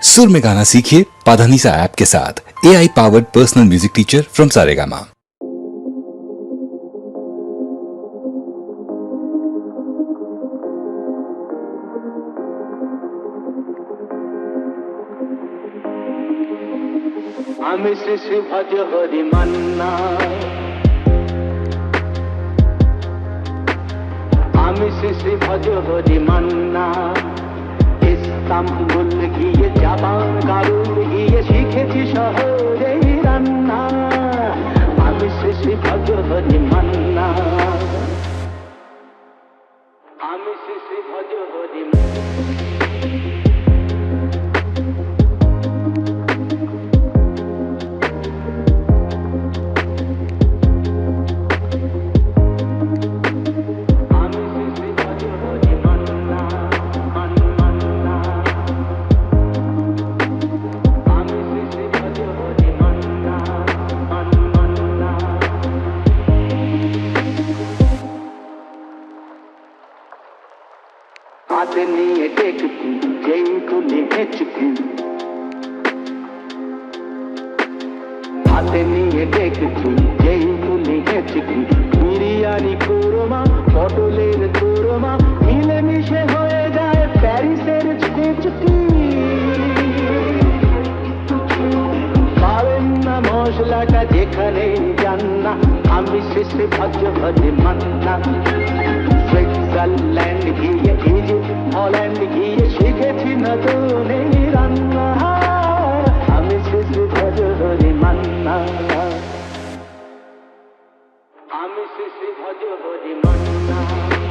सुर में गाना सीखिए पाधानीसा ऐप के साथ A I powered personal music teacher from Saregama আমি শ্রী শ্রী ভজ হরি মান্না আমি শ্রী শ্রী ভজ হরি মান্না ইস্তাম্বুল গিয়ে জাপান কারুল গিয়ে শিখেছি শহরে রান্না। আমি শেষে শ্রী ভজ হরি মান্না। আমি শেষে শ্রী মান্না। হাতে নিয়ে দেখবি যেই তুলে হেঁচকি হাতে নিয়ে দেখছি যেই তুলে হেঁচকি বিরিয়ানি কোরমা পটলের কোরমা মিলেমিশে হয়ে যায় প্যারিসের চুকি পাবেন না মশলাটা যেখানে যান না আমি শেষে ভজ ভজে মান্না গাল্যান্ড ঘিয়ে ভিজে হল্যান্ড গিয়ে শিখেছি নতুন রান্না আমি শিশু ভজহরি মান্না। আমি শিশু ভজহরি মান্না।